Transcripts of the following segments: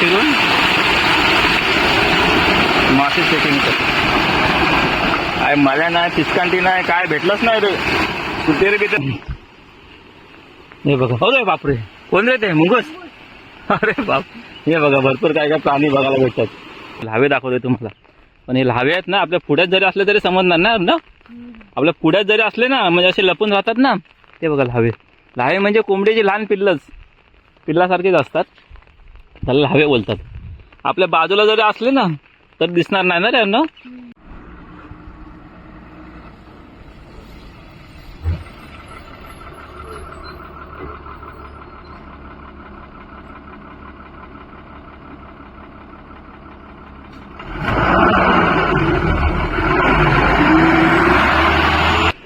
फिरून मासे सेटिंग काय मला नाही पिचकांटी नाही काय भेटलंच नाही रे. कुठे रे तिथे हे बघा. हो रे बापरे. कोण रे ते? मुंगस? अरे बाप. हे बघा भरपूर काय काय प्राणी बघायला भेटतात. लावे दाखवते तुम्हाला. पण हे लावे आहेत ना आपल्या पुढ्यात जरी असले तरी समजणार ना ना? आपल्या पुढ्यात जरी असले ना म्हणजे असे लपून राहतात ना? ते बघा लावे. लावे म्हणजे कोंबडीचे लहान पिल्लच. पिल्लासारखेच असतात. त्याला लावे बोलतात. आपल्या बाजूला जरी असले ना तर दिसणार नाही ना त्यांना?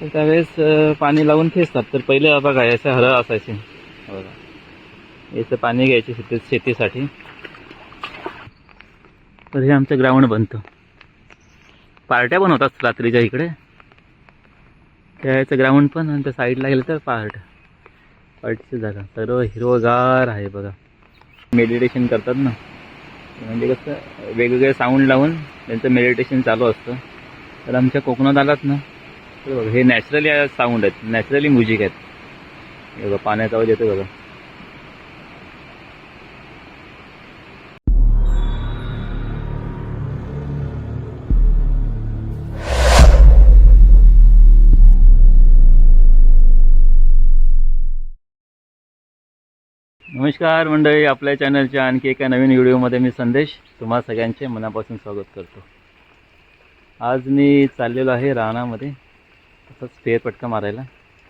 त्यावेळेस पाणी लावून खेचतात. तर पहिले बघा याचे हरळ असायचे. बघा. याचं पाणी घ्यायचे शेती शेतीसाठी. तर हे आमचं ग्राउंड बनतं. पार्ट्या पण होतात रात्रीच्या इकडे. खेळायचं ग्राउंड पण आणि त्या साईडला गेलं तर पार्ट. पार्टची जागा. सर्व हिरवगार आहे बघा. मेडिटेशन करतात ना. म्हणजे कसं वेगवेगळे साऊंड लावून त्यांचं मेडिटेशन चालू असतं. तर आमच्या कोकणात आलात ना तर बघा हे नॅचरली साऊंड आहेत. नॅचरली म्युझिक आहेत. बघा पाण्याचा आवाज येतो बघा. नमस्कार मंडळी आपल्या चॅनलच्या आणखी एका नवीन व्हिडिओमध्ये मी संदेश तुम्हा सगळ्यांचे मनापासून स्वागत करतो. आज मी चाललेलो आहे रानामध्ये तसंच फेरपटका मारायला.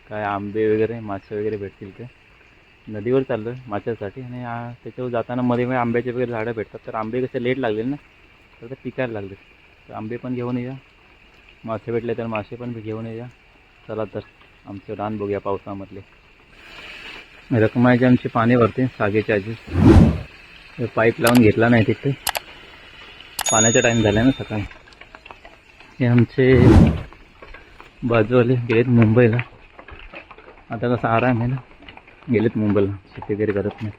काय आंबे वगैरे मासे वगैरे भेटतील ते नदीवर चाललो आहे माशासाठी. आणि त्याच्यावर जाताना मध्ये मध्ये आंब्याचे वगैरे झाडं भेटतात. तर आंबे कसे लेट लागले ना तर ते पिकायला लागले. तर आंबे पण घेऊन या. मासे भेटले तर मासे पण घेऊन या. चला तर आमचे रान बघूया पावसामधले. रकमाचे आमची पाणी भरते सागेच्या आजी पाईप लावून घेतला नाही तिथे. पाण्याचा टाईम झाला ना सकाळी. हे आमचे बाजूवाले गेलेत मुंबईला. आता कसा आराम आहे ना. गेलेत मुंबईला. शेती वगैरे करत नाही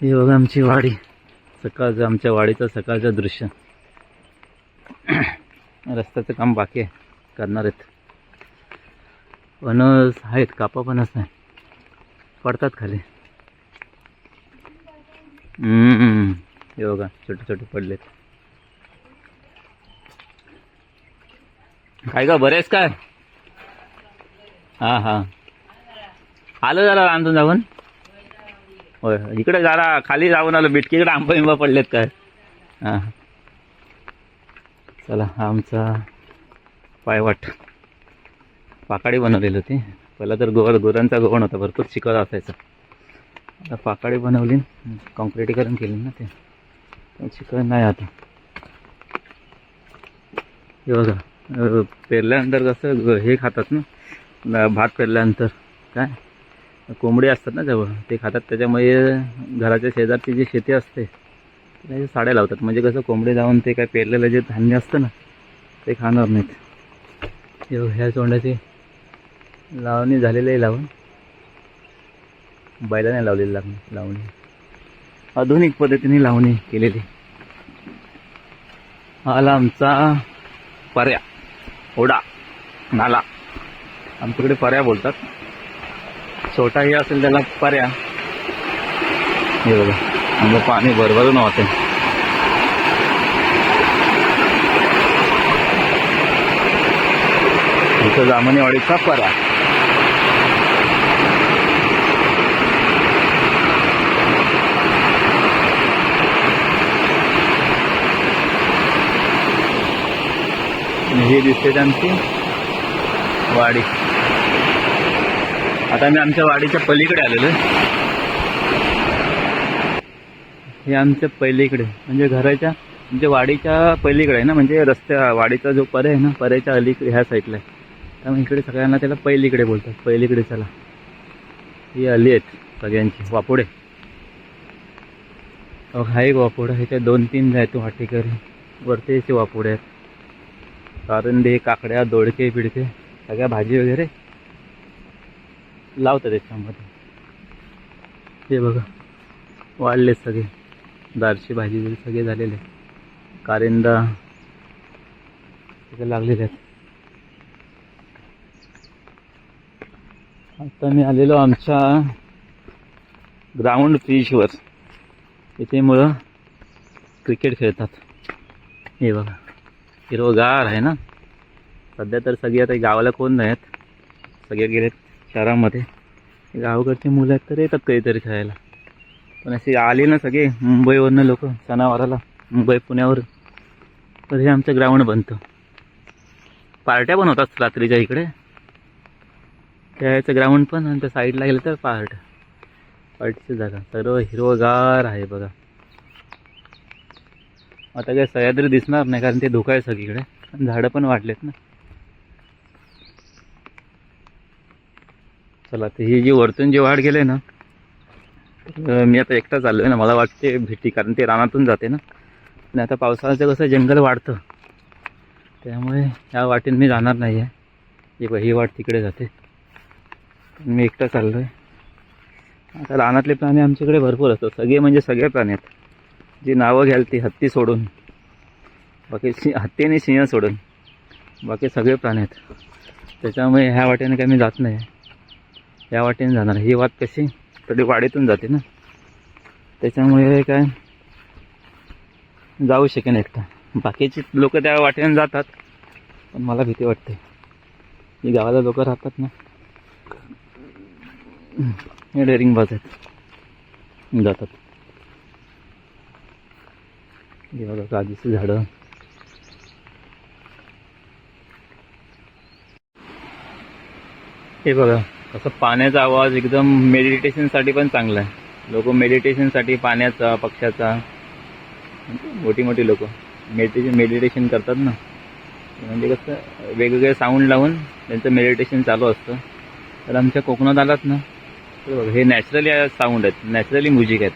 हे बघा आमची वाडी. सकाळचं आमच्या वाडीचं सकाळचं दृश्य. रस्त्याचं काम बाकी आहे. करणार आहेत. फणस आहेत कापा फणस नाही पडतात खाली. हे बघा छोटे छोटे पडलेत. काय का बरेच काय? हा हा. आलो जरा आणून जाऊन. होय इकडे जरा खाली जाऊन आलो बिटकीकडे आंबा बिंबा पडलेत काय? हा. चला आमचा पायवाट. पाकाडी बनवलेली होती. पहिला तर गोवर गुरांचा गोवण होता भरपूर चिखल असायचा. आता पाकाडी बनवली कॉन्क्रिटीकरण केली ना ते. चिखल नाही आता. हे बघा पेरल्यानंतर कसं हे खातात ना भात पेरल्यानंतर काय? कोंबडी असतात ना जवळ ते खातात. त्याच्यामुळे घराच्या शेजारची जी शेती असते त्याच्या साड्या लावतात. म्हणजे कसं कोंबडी जाऊन ते काय पेरलेलं जे धान्य असतं ना ते खाणार नाहीत. ह्या तोंडाची लावणी झालेली आहे लावून बैलाने लावलेली लावणी लावणी. आधुनिक पद्धतीने लावणी केलेली. आला आमचा पर्या ओढा नाला. आमच्याकडे पर्या बोलतात. छोटाही असेल त्याला पर्या. हे बघा आमचं पाणी भरभरून वाहते. इथं जामनेवाडीचा परा. हे ही दिसते त्यांची वाडी. आता मी आमच्या वाडीच्या पलीकडे आलेलो हे आमच्या पलीकडे म्हणजे घराच्या म्हणजे वाडीच्या पलीकडे आहे ना म्हणजे रस्त्या वाडीचा जो परे आहे ना परेच्या अलीकडे ह्या साईडला आहे. त्यामुळे इकडे सगळ्यांना त्याला पहिलीकडे बोलतात. पहिलीकडे चला. ही आली आहेत सगळ्यांची. वापोडे. हा एक वापोडा ह्याच्या दोन तीन जायतो वाटेकर वरती असे वापोडे आहेत. कारंदे काकड्या दोडके बिडके सगळ्या भाजी वगैरे लावतात त्याच्यामध्ये. हे बघा. वाढले सगळे. दारशी भाजी बिजी सगळे झालेले कारिंदा सगळे लागलेले आहेत. आता मी आलेलो आमच्या ग्राउंड पिचवर इथे मुलं क्रिकेट खेळतात. हे बघा. हिरवगार आहे ना? सध्या तर सगळी आता गावाला कोण नाही आहेत सगळे गेलेत शहरामध्ये. गावाकडचे मुलं आहेत तर येतात कधीतरी खेळायला. पण अशी आली ना सगळे मुंबईवरनं लोक सणावाराला. मुंबई पुण्यावर. तर हे आमचं ग्राउंड बनतं. पार्ट्या पण होतात रात्रीच्या इकडे. खेळायचं ग्राउंड पण आणि त्या साईडला गेलं तर पार्ट पार्टीची जागा. सर्व हिरवगार आहे बघा. आता काय सह्याद्री दिसणार नाही कारण ते धोका आहे सगळीकडे. आणि झाडं पण वाढलेत ना. चला तर ही जी वरतून जी वाढ गेले ना मी आता एकटा चाललोय ना. मला वाटते भेटी कारण ते रानातून जाते ना. आणि आता पावसाळ्याचं कसं जंगल वाढतं. त्यामुळे या वाटेने मी जाणार नाही आहे ही वाट तिकडे जाते. मी एकटा चाललो आहे आता रानातले प्राणी आमच्याकडे भरपूर असतात. सगळे म्हणजे सगळे प्राणी आहेत जी नावं घ्याल ती हत्ती सोडून. बाकी सि हत्ती आणि सिंह सोडून. बाकी सगळे प्राणी आहेत त्याच्यामुळे ह्या वाटेने काही मी जात नाही. या वाटेने जाणार. ही वाट कशी? तरी वाडीतून जाते ना. त्याच्यामुळे काय? जाऊ शकेन एकटा. बाकीची लोक त्या वाटेने जातात. पण मला भीती वाटते. ही गावाला लोक राहतात ना. हे डेअरिंग बाज आहेत. जातात. हे बघा काजूची झाडं. हे बघा कसं पाण्याचा आवाज एकदम मेडिटेशनसाठी पण चांगला आहे. लोक मेडिटेशनसाठी पाण्याचा पक्ष्याचा मोठी मोठी लोक मेडिटेशन मेडिटेशन करतात ना. म्हणजे कसं वेगवेगळे साऊंड लावून त्यांचं मेडिटेशन चालू असतं. तर आमच्या कोकणात आलात ना बघा हे नॅचरली साऊंड आहेत नॅचरली म्युझिक आहेत.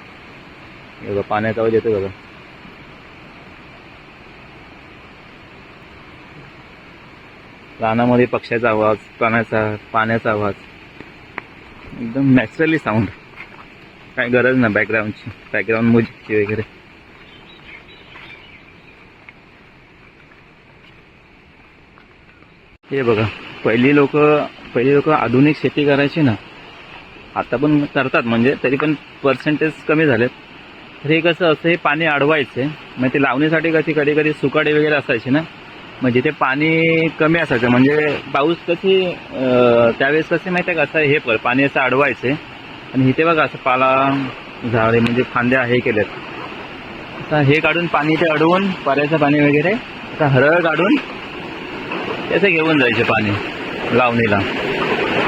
हे बघा पाण्याचा आवाज येतो बघा. रानामध्ये पक्ष्याचा आवाज पाण्याचा पाण्याचा आवाज. एकदम नॅचरली साऊंड. काय गरज ना बॅकग्राऊंडची बॅकग्राऊंड म्युझिकची वगैरे. हे बघा पहिली लोक पहिली लोक आधुनिक शेती करायची ना आता पण करतात म्हणजे तरी पण पर्सेंटेज कमी झालेत. तर हे कसं असं हे पाणी अडवायचे मग ते लावणीसाठी कशी कधी कधी सुकाडे वगैरे असायचे ना मग जिथे पाणी कमी असायचं म्हणजे पाऊस कशी त्यावेळेस कसे माहिती आहे का असं हे पण पाणी असं अडवायचे. आणि इथे बघा असं पाला झाडे म्हणजे फांद्या हे केलेत. आता हे काढून पाणी ते अडवून पाऱ्याचं पाणी वगैरे आता हरळ काढून त्याचं घेऊन जायचे पाणी लावणीला.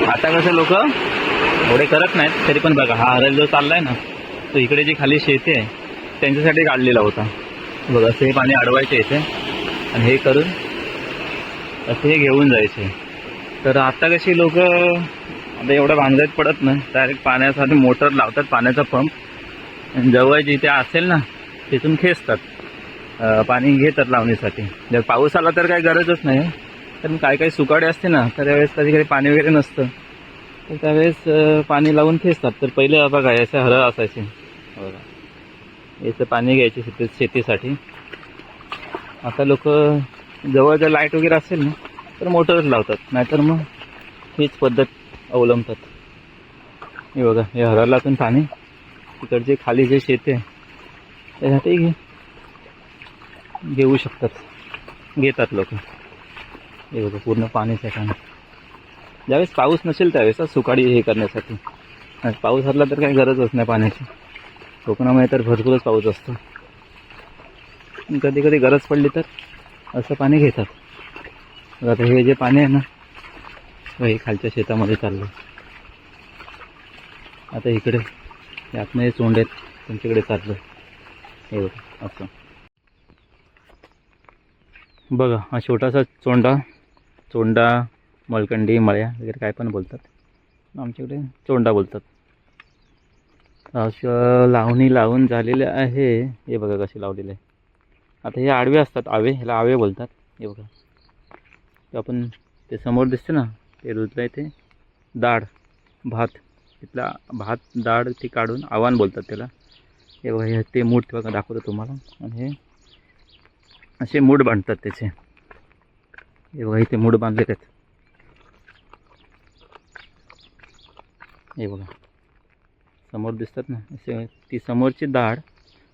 आता कसं लोक एवढे करत नाहीत तरी पण बघा हा हरल जो चाललाय ना तो इकडे जी खाली शेती आहे त्यांच्यासाठी काढलेला होता. बघा असं हे पाणी अडवायचे इथे आणि हे करून असं हे घेऊन जायचे. तर आता कशी लोक आता एवढं भांगत पडत नाही डायरेक्ट पाण्यासाठी मोटर लावतात पाण्याचा पंप आणि जवळ जिथे असेल ना तिथून खेचतात. पाणी घेतात लावणीसाठी. जर पाऊस आला तर काही गरजच नाही कारण काय काही सुकाडे असते ना तर त्यावेळेस कधी कधी पाणी वगैरे नसतं. त्यावेळेस पाणी लावून खेचतात. तर पहिले बघा याचे हरळ असायचे. बघा. याचं पाणी घ्यायचे शेती शेतीसाठी. आता लोक जवळ जर लाइट वगैरे असेल ना तर मोटरच लावतात. नाहीतर मग हीच पद्धत अवलंबतात. हे बघा हे हरळातून पाणी तिकडचे खाली जे शेती आहे त्यासाठी घे घेऊ शकतात. घेतात लोक. हे बघा पूर्ण पाणीच आहे ज्यावेळेस पाऊस नसेल त्यावेळेस सुकाळी सुकाडी हे करण्यासाठी. पाऊस हरला तर काही गरजच नाही पाण्याची. कोकणामध्ये तर भरपूरच पाऊस असतो. कधी कधी गरज पडली तर असं पाणी घेतात. आता हे जे पाणी आहे ना हे खालच्या शेतामध्ये चाललं आता इकडे यातनं हे चोंड आहेत त्यांच्याकडे चाललं हे बघा असं. बघा हा छोटासा चोंडा चोंडा मलकंडी मळ्या वगैरे काय पण बोलतात. आमच्याकडे चोंडा बोलतात. असं लावणी लावून झालेले आहे. हे बघा कसे लावलेले आहे. आता हे आडवे असतात आवे. ह्याला आवे बोलतात. हे बघा. ते आपण ते समोर दिसते ना ते रुजलं आहे ते डाळ भात. तिथला भात डाळ ती काढून आव्हान बोलतात त्याला. हे बघा हे ते मूठ बघा दाखवतो तुम्हाला. आणि हे असे मूठ बांधतात त्याचे. हे बघा इथे मूठ बांधले आहेत हे बघा. समोर दिसतात ना असे ती समोरची दाढ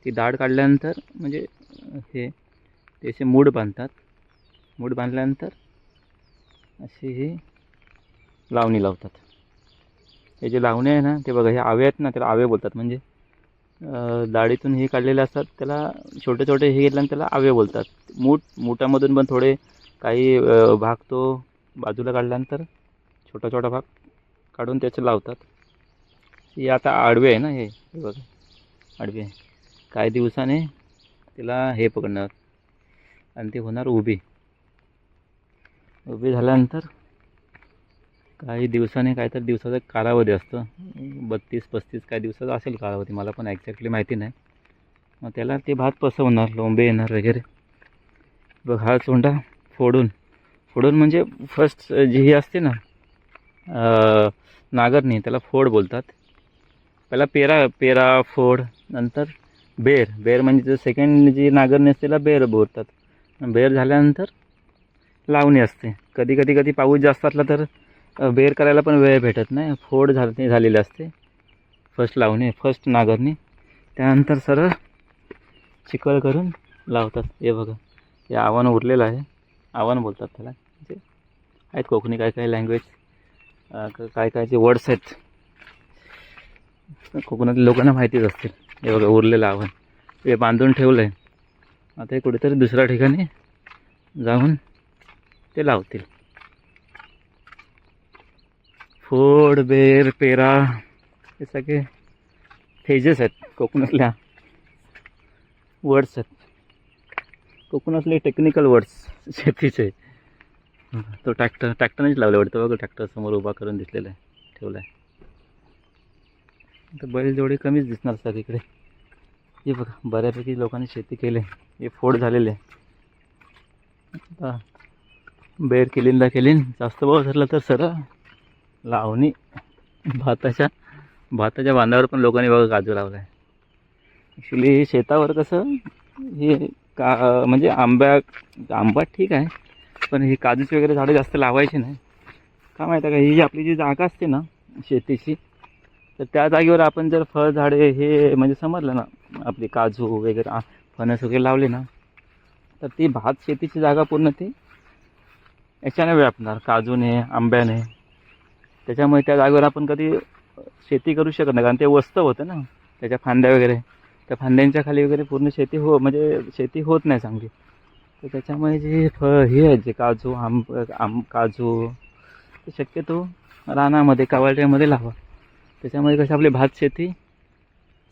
ती दाढ काढल्यानंतर म्हणजे हे ते असे मूड बांधतात. मूड बांधल्यानंतर अशी ही लावणी लावतात. हे जे लावणे आहे ना ते बघा हे आवे आहेत ना त्याला आवे बोलतात. म्हणजे डाळीतून दाढीतून हे काढलेले असतात त्याला छोटे छोटे हे घेतल्यानं त्याला आवे बोलतात. मूठ मुठामधून पण थोडे काही भाग तो बाजूला काढल्यानंतर छोटा छोटा भाग काढून त्याचे लावतात. ही आता आडवे आहे ना हे? बघा. आडवे आहे. काही दिवसाने तिला हे पकडणार. आणि ती होणार उभी. उभी झाल्यानंतर काही दिवसाने काहीतरी दिवसाचा कालावधी असतो. बत्तीस पस्तीस काही दिवसाचा असेल कालावधी. मला पण एक्झॅक्टली माहिती नाही. मग त्याला ते भात पसवणार लोंबे येणार वगैरे. बघ हा चोंडा फोडून. फोडून म्हणजे फर्स्ट जी ही असते ना नागरणी त्याला फोड बोलतात. पहिला पेरा पेरा फोड नंतर बेर. बेर म्हणजे सेकंड जी नागरणी असते त्याला बेर बोलतात. बेर झाल्यानंतर लावणी असते. कधी कधी कधी पाऊस जास्त असला तर बेर करायला पण वेळ भेटत नाही. फोड झाली झालेली असते. फर्स्ट लावणी फर्स्ट नागरणी. त्यानंतर सरळ चिखल करून लावतात. हे बघा हे आव्हान उरलेलं आहे. आव्हान बोलतात त्याला. म्हणजे आहेत कोकणी काय काय लँग्वेज काय काय जे वर्ड्स आहेत. कोकणातल्या लोकांना माहितीच असतील. हे बघा उरलेलं आव्हान. हे बांधून ठेवलं आहे आता हे कुठेतरी दुसऱ्या ठिकाणी जाऊन ते लावतील. फोड बेर पेरा हे सगळे फेजेस आहेत. कोकणातल्या वर्ड्स आहेत. कोकणातले टेक्निकल वर्ड्स शेतीचे. तो ट्रॅक्टर ट्रॅक्टरनेच लावलं वाटतं बघा ट्रॅक्टर समोर उभा करून दिसलेला आहे ठेवला आहे तर बैलजोडी कमीच दिसणार सगळीकडे हे बघा बऱ्यापैकी लोकांनी शेती केली हे फोड झालेले आहे. आता बेर केलींदा केलीन. जास्त भाव धरला तर सरळ लावणी भाताच्या भाताच्या बांधावर पण लोकांनी बघा काजू लावला आहे ॲक्च्युली शेतावर कसं हे का म्हणजे आंब्या आंबा ठीक आहे पण ही काजूची वगैरे झाडं जास्त लावायची नाही. का माहीत आहे का ही जी आपली जी जागा असते ना शेतीची तर त्या जागेवर आपण जर फळझाडे हे म्हणजे समजलं ना आपली काजू वगैरे फणस वगैरे लावले ना तर ती भात शेतीची जागा पूर्ण ती याच्याने व्यापणार काजूने आंब्याने. त्याच्यामुळे त्या जागेवर आपण कधी शेती करू शकत नाही कारण ते वस्त होतं ना त्याच्या फांद्या वगैरे. त्या फांद्यांच्या खाली वगैरे पूर्ण शेती हो म्हणजे शेती होत नाही चांगली. तर त्याच्यामुळे जे फळ हे आहेत जे काजू आंब आंब काजू ते शक्यतो रानामध्ये कावळट्यामध्ये लावा. त्याच्यामुळे कसं आपली भात शेती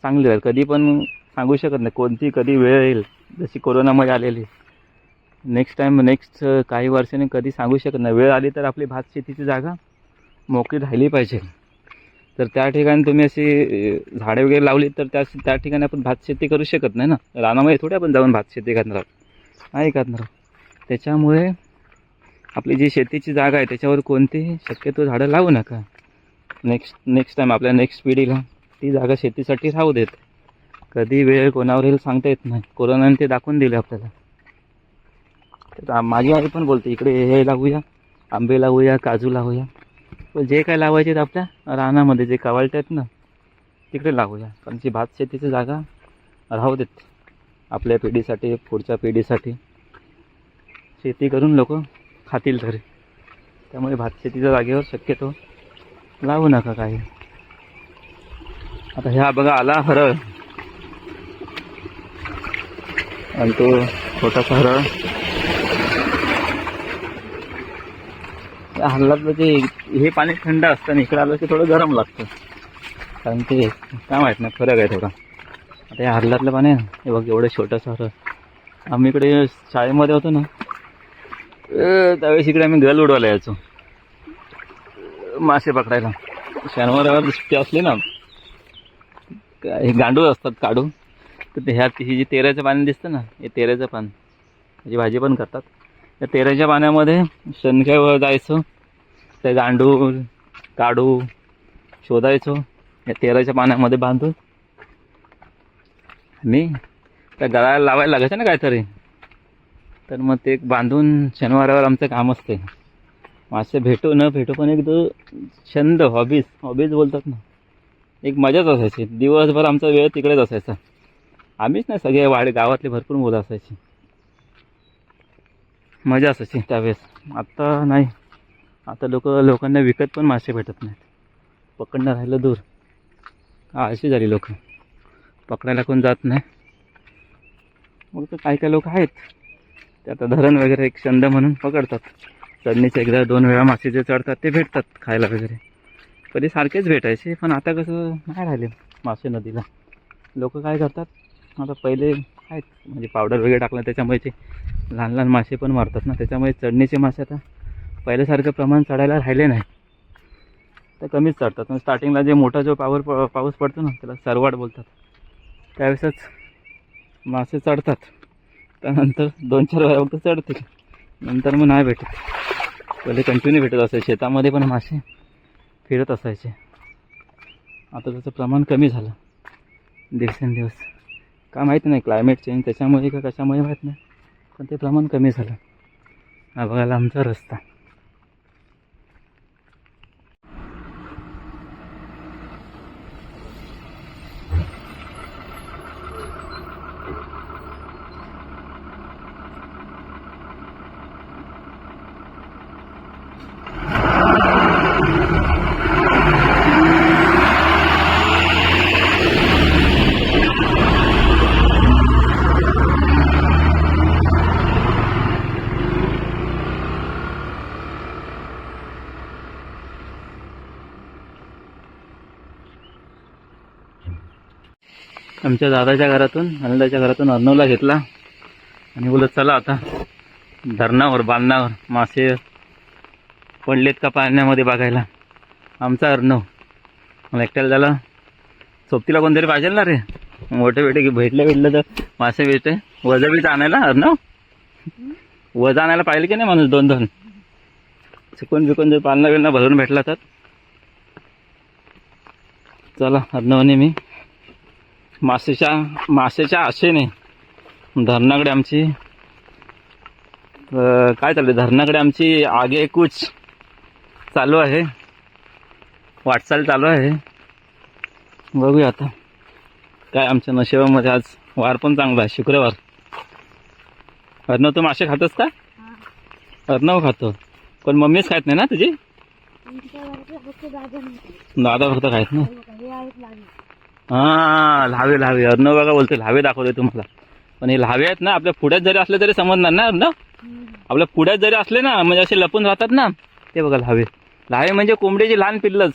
चांगली राहील. कधी पण सांगू शकत नाही कोणती कधी वेळ येईल जशी कोरोनामध्ये आलेली. नेक्स्ट टाईम नेक्स्ट काही वर्षाने कधी सांगू शकत नाही. वेळ आली तर आपली भात शेतीची जागा मोकळी राहिली पाहिजे. तर त्या ठिकाणी तुम्ही अशी झाडे वगैरे लावली तर त्या त्या ठिकाणी आपण भात शेती करू शकत नाही ना. रानामध्ये थोडी आपण जाऊन भात शेती करणार आहोत. नाही करणार आहोत. त्याच्यामुळे आपली जी शेतीची जागा आहे त्याच्यावर कोणतीही शक्यतो झाडं लावू नका. नेक्स्ट नेक्स्ट टाईम आपल्या नेक्स्ट पिढीला ती जागा शेतीसाठी राहू देत. कधी वेळ कोणावर येईल सांगता येत नाही. कोरोनाने ते दाखवून दिले आपल्याला. तर माझी आई पण बोलते इकडे हे लावूया आंबे लावूया काजू लावूया. पण जे काय लावायचे ते आपल्या रानामध्ये जे कवालटे आहेत ना तिकडे लावूया. कारण की भात शेतीची जागा राहू देत. आपल्या पिढीसाठी पुढच्या पिढीसाठी. शेती करून लोक खातील तरी. त्यामुळे भात शेतीच्या जागेवर शक्यतो लावू नका काही. आता ह्या बघा आला हरळ. आणि तो छोटासा हरळ. या म्हणजे हे पाणी थंड असतं आणि इकडे आलं की थोडं गरम लागतं. कारण ते काय माहीत नाही फरक आहे थोडा. आता या हल्लातलं पाणी आहे हे बघ एवढं छोटंसं हरळ. आम्ही इकडे शाळेमध्ये होतो ना त्यावेळेस इकडे आम्ही गल उडवायला यायचो. मासे पकडायला. शनिवार सुट्टी असली ना काय हे गांडूळ असतात काढून तर ते ह्यात ही जी तेऱ्याचं पाणी दिसतं ना हे तेऱ्याचं पान त्याची भाजी पण करतात. त्या तेऱ्याच्या पाण्यामध्ये शनक्यावर जायचं ते गांडूळ काढू शोधायचो या तेराच्या पाण्यामध्ये बांधून. मी त्या गळाला लावायला लागायचं ना काहीतरी तर मग ते बांधून शनिवारावर आमचं काम असते. मासे भेटो न भेटो पण एक तो छंद हॉबीज हॉबीज बोलतात ना एक मजाच असायची. दिवसभर आमचा वेळ तिकडेच असायचा. आम्हीच नाही सगळे वाडे गावातले भरपूर मुलं असायची. मजा असायची त्यावेळेस. आत्ता नाही. आता लोक लोकांना विकत पण मासे भेटत नाहीत. पकडणं राहिलं दूर. अशी झाली लोक. पकडायला कोण जात नाही. मग तर काही काही लोक आहेत. ते आता धरण वगैरे एक छंद म्हणून पकडतात. चढणीचे एकदा दोन वेळा मासे जे चढतात ते भेटतात खायला वगैरे. पहिले सारखेच भेटायचे पण आता कसं नाही राहिले मासे नदीला. लोक काय करतात आता पहिले आहेत म्हणजे पावडर वगैरे टाकलं त्याच्यामुळे ते लहान लहान मासे पण मारतात ना त्याच्यामुळे चढणीचे मासे आता पहिल्यासारखं प्रमाण चढायला राहिले नाही. तर कमीच चढतात. पण स्टार्टिंगला जे मोठा जो पावर प पाऊस पडतो ना त्याला सरवाट बोलतात. त्यावेळेसच मासे चढतात. त्यानंतर दोन चार वेळा फक्त चढतील. नंतर मग नाही भेटत. पहिले कंटिन्यू भेटत असायचे. शेतामध्ये पण मासे फिरत असायचे. आता त्याचं प्रमाण कमी झालं. दिवसेंदिवस. का माहीत नाही क्लायमेट चेंज त्याच्यामुळे का कशामुळे माहीत नाही. पण ते प्रमाण कमी झालं. हा बघायला आमचा रस्ता. आमच्या दादाच्या घरातून अनिलाच्या घरातून अर्णवला घेतला. आणि बोलत चला आता धरणावर बांधणावर मासे पडलेत का पाण्यामध्ये बघायला? आमचा अर्णव. मला एकट्याला झाला सोबतीला कोणतरी पाहिजे ना रे? मोठे बेटे भेटले भेटलं तर मासे भेटते वजा बिजा आणायला अर्णव? वजा आणायला पाहिजे की नाही माणूस दोन दोन? चिकून बिकून जर पालना बिलना भरून भेटला तर? चला अर्णवने मी मासेच्या मासेच्या आशेने. धरणाकडे आमची काय चालू आहे धरणाकडे आमची आगे कूच चालू आहे. वाटचाल चालू आहे. बघूया आता. काय आमच्या नशिबामध्ये आज वार पण चांगला आहे शुक्रवार. अर्णव तू मासे खातोस का? अर्णव खातो. पण मम्मीच खात नाही ना तुझी? दादा फक्त खायत नाही? हा लावे लावे अर्णव बघा बोलते लावे दाखवते तुम्हाला. पण हे लावे आहेत ना आपल्या पुढ्यात जरी असले तरी समजणार ना अर्णव? आपल्या पुढ्यात जरी असले ना म्हणजे असे लपून राहतात ना. ते बघा लावे लावे म्हणजे कोंबडीची लहान पिल्लच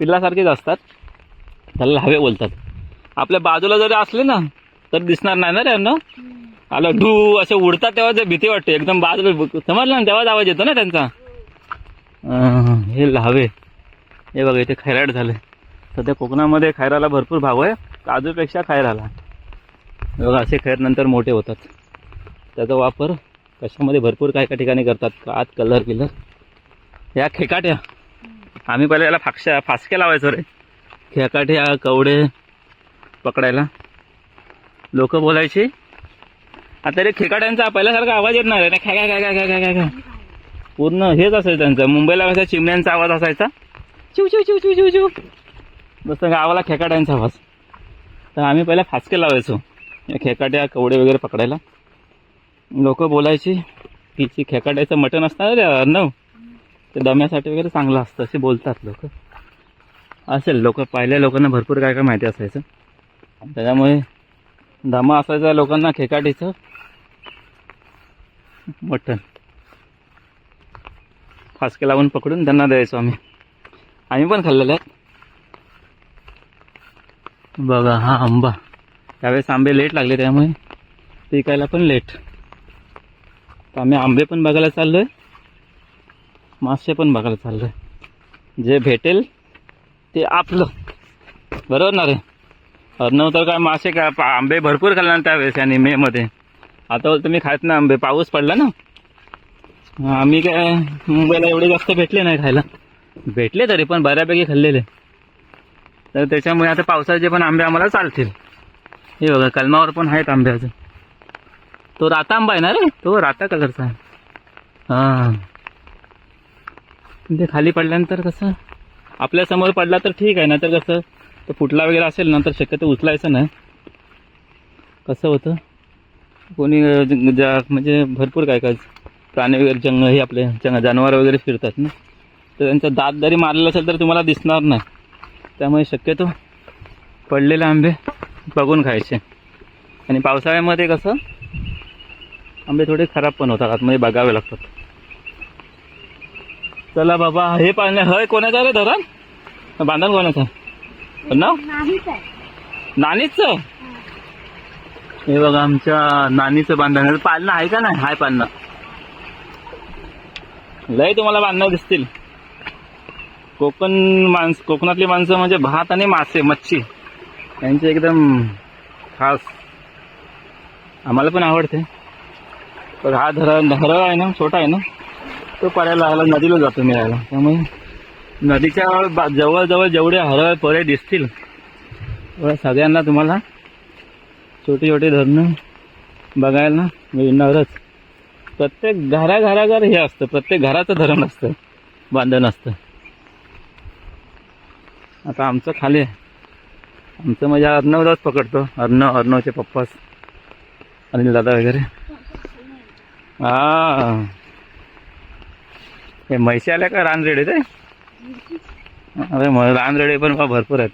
पिल्लासारखेच असतात. त्याला लावे बोलतात. आपल्या बाजूला जरी असले ना तर दिसणार नाही ना रे अर्णव? आलं ढू असे उडतात तेव्हा ते भीती वाटते. एकदम बाजूला समजलं ना तेव्हाच आवाज येतो ना त्यांचा. हे लावे हे बघा इथे खैराट झाले. सध्या कोकणामध्ये खैराला भरपूर भाव आहे. काजूपेक्षा खैराला बघा असे खैर नंतर मोठे होतात. त्याचा वापर कशामध्ये भरपूर काय काय ठिकाणी करतात. कात कलर किलर. या खेकाट्या. आम्ही पहिले याला फाक्ष्या फासक्या लावायचो रे. खेकाट्या कवडे पकडायला. लोक बोलायचे. आता रे खेकाट्यांचा पहिल्यासारखा आवाज येत नाही रे. काय काय काय काय काय काय काय पूर्ण हेच असायचं त्यांचं. मुंबईला कसा चिमण्यांचा आवाज असायचा. चिव चिव चिव चिव चिव चिव. जसं गावाला खेकाट्यांचा आवाज. तर आम्ही पहिले फासके लावायचो. या खेकाट्या कवडे वगैरे पकडायला. लोक बोलायची की जी खेकाट्याचं मटण असतं रे अर्णव? ते दम्यासाठी वगैरे चांगलं असतं असे बोलतात लोक. असेल लोक पहिल्या लोकांना भरपूर काय काय माहिती असायचं. त्याच्यामुळे दमा असायचा लोकांना खेकाटीचं मटण. फासके लावून पकडून त्यांना द्यायचो आम्ही. आम्ही पण खाल्लेले आहेत बघा हा आंबा. त्यावेळेस आंबे लेट लागले त्यामुळे पिकायला पण लेट तर आम्ही आंबे पण बघायला चाललो आहे मासे पण बघायला चाललो आहे जे भेटेल ते आपलं. बरोबर ना रे? अर्णव तर काय मासे काय आंबे भरपूर खाल्ला ना त्यावेळेस आणि मे मध्ये. आता तुम्ही खात ना आंबे पाऊस पडला ना. आम्ही काय मुंबईला एवढे जास्त भेटले नाही खायला. भेटले तरी पण बऱ्यापैकी खाल्लेले. तर त्याच्यामुळे आता पावसाचे पण आंबे आम्हाला चालतील. हे बघा कलमावर पण आहेत आंबे अजून. तो राता आंबा आहे ना रे? तो राता कलरचा आहे. हां. ते खाली पडल्यानंतर कसं आपल्यासमोर पडला तर ठीक आहे ना तर कसं तो फुटला वगैरे असेल ना तर शक्यतो उचलायचं नाही. कसं होतं? कोणी ज्या ज- म्हणजे भरपूर काय काय प्राणी वगैरे जंग हे आपले जंग जनावर वगैरे फिरतात ना. तर त्यांचा दात जरी मारलेला असेल तर तुम्हाला दिसणार नाही. त्यामुळे शक्यतो पडलेले आंबे बघून खायचे. आणि पावसाळ्यामध्ये कसं आंबे थोडे खराब पण होतात आतमध्ये बघावे लागतात. चला बाबा हे पाणी हय कोणाचं रे धरण? बांधण कोणाचं? नाव? आहे. नानीचं? हे बघा आमच्या नानीचं बांधण पालणं आहे का नाही? हाय पालणं लय तुम्हाला बांधणं दिसतील. कोकण माणस कोकणातली माणसं म्हणजे भात आणि मासे मच्छी. यांचे एकदम खास. आम्हाला पण आवडते. पण हा धरण धरण आहे ना छोटा आहे ना तो पडायला ह्याला नदीला जातो मिळायला. त्यामुळे नदीच्या बा- जवळजवळ जेवढे हरळ पळे दिसतील तेवढ्या सगळ्यांना तुम्हाला छोटी छोटी धरणं बघायला मिळणारच. प्रत्येक घरा घराघर हे असतं प्रत्येक घराचं धरण असतं बांधण असतं. आता आमचं खाली आहे. आमचं म्हणजे अर्णवलाच पकडतो. अर्णव अर्णवचे पप्पाच. अनिल दादा वगैरे. हा. हे म्हैशी आल्या का? रानरेडे ते? अरे रानरेडे पण बा भरपूर आहेत.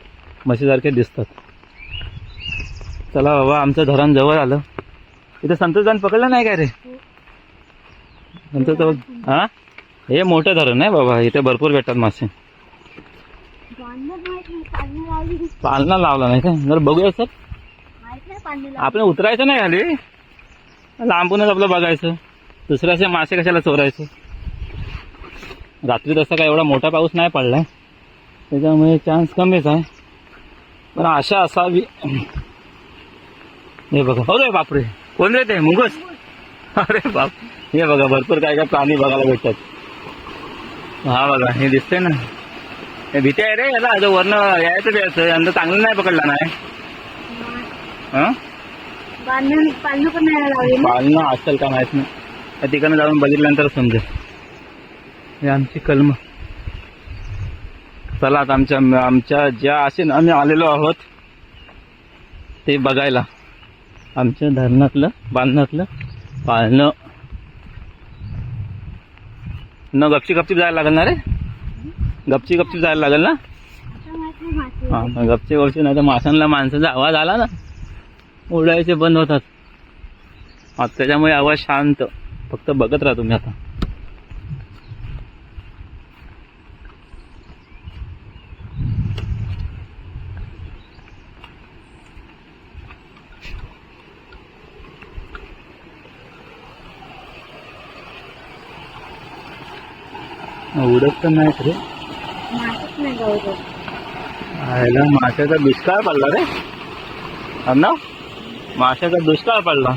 म्हशीसारखे दिसतात. चला बाबा आमचं धरण जवळ आलं. इथे संतोषदान पकडलं नाही काय रे? संतोष हा? हे मोठं धरण आहे बाबा. इथे भरपूर भेटतात मासे बांधणं माहीत नाही पाणी लावली की पालना लावला नाही का? जर बघूया सर. आपण उतरायचं नाही खाली. लांबूनच आपलं बघायचं. दुसऱ्याचे मासे कशाला चोरायचे? रात्री तसा काय एवढा मोठा पाऊस नाही पडलाय. त्याच्यामुळे चान्स कमीच आहे. पण आशा असावी. हे बघा. अरे बापरे. कोण रे ते? मुंगस. अरे बाप. हे बघा भरपूर काय काय प्राणी बघायला भेटतात. हा बघा हे दिसतंय ना. हे भीती आहे रे याला जो वरनं यायचं द्यायचं यंदा चांगलं नाही पकडला नाही. हां? बांधणं पाणी पण नाही लावली ना? पालनं असेल का माहीत नाही. त्या ठिकाणी जाऊन बघितल्यानंतर समजेल. हे आमची कलम. चला आता आमच्या आमच्या ज्या आशेनं आम्ही आलेलो आहोत ते बघायला. आमच्या धरणातलं बांधणातलं पाळणं. न गपची गपची जायला लागेल ना रे गपची गपची जायला लागेल ना? हा गपची नाही तर माशांना माणसाचा आवाज आला ना? उडायचे बंद होतात. त्याच्यामुळे आवाज शांत. फक्त बघत राहा तुम्ही आता. उडत तर नाही रे. आयला माशाचा दुष्काळ पडला रे. अण्णा माशाचा दुष्काळ पडला.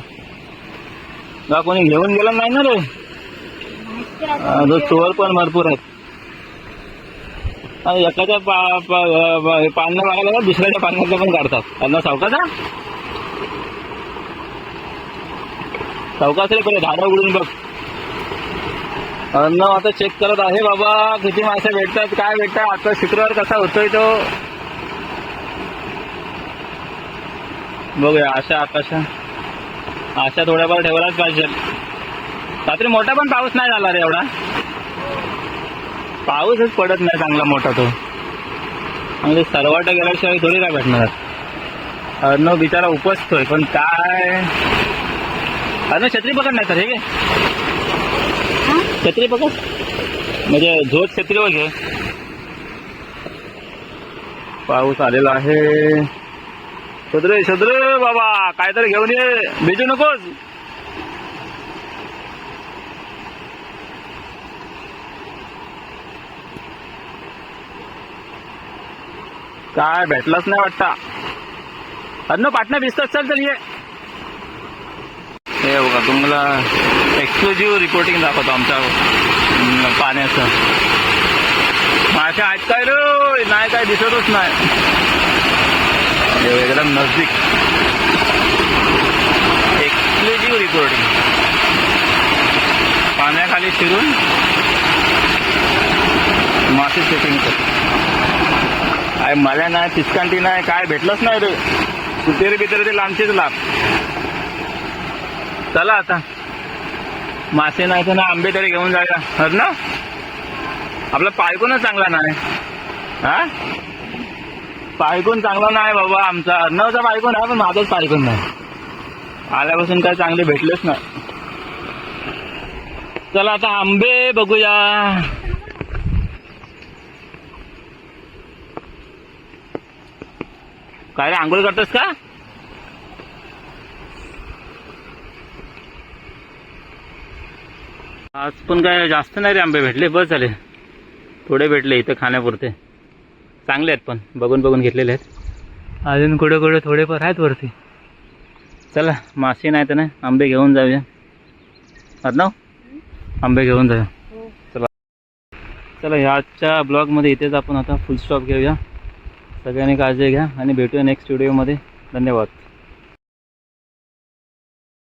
का कोणी घेऊन गेला नाही ना रे? हा, चोर पण भरपूर आहेत. एकाच्या पा पा- पा- पानं मागायला का दुसऱ्याच्या पानातलं पण काढतात. अण्णा सावकाचा सावकाच रे पहिले झाडं उघडून बघ. अन्न आता चेक करत आहे बाबा किती मासे भेटतात काय भेटतात आता शुक्रवार कसा होतोय तो? बघूया आशा आकाशा. आशा थोड्याफार ठेवायलाच पाहिजे. रात्री मोठा पण पाऊस नाही झाला रे एवढा. पाऊसच पडत नाही चांगला मोठा तो. म्हणजे सर्वाट गेल्याशिवाय थोडी काय भेटणार? अर्णव बिचारा उपसतोय पण काय? अर्णव छत्री पकड नाही तर हे छत्री बघा. म्हणजे झोत छत्रीवर घे. पाऊस आलेला आहे. सदरे सदरे बाबा काहीतरी घेऊन ये. भेटू नकोस. काय भेटलंच नाही वाटता. अन्न पाटणा भिजतात चल तर ये. हे बघा तुम्हाला एक्सक्लुझिव्ह रिपोर्टिंग दाखवतो आमच्या पाण्याचं. मासे आहेत काय रे? नाही काय दिसतच नाही. एकदम नजदीक. रिकॉर्डिंग पाण्याखाली शिरून मासे सेटिंग कर. मला नाही पिचकांटी नाही काय भेटलंच नाही रे. कुठे बितर ते लांबचेच लाभ चला आता. मासे नाही तर ना आंबे तरी घेऊन जायला. हर ना? आपला पायकूनच चांगला नाही? हा? पायकून चांगला नाही बाबा आमचा. अर्णवचा पायकून आहे? पण माझाच पायकून नाही? आल्यापासून काय चांगले भेटलेच नाही. चला आता आंबे बघूया. काय रे आंघोळ करतोस का? आज पण काय जास्त नाही रे आंबे भेटले बस झाले. थोडे भेटले इथं खाण्यापुरते. चांगले आहेत पण बघून बघून घेतलेले आहेत. अजून कुठे कुठे थोडेफार आहेत वरती. चला मासे नाही तर नाही आंबे घेऊन जाऊया. ना आंबे घेऊन जाऊया. हो. चला. चला ह्याच्या ब्लॉगमध्ये इथेच आपण आता फुल स्टॉप घेऊया. सगळ्यांनी काळजी घ्या आणि भेटूया नेक्स्ट व्हिडिओमध्ये धन्यवाद.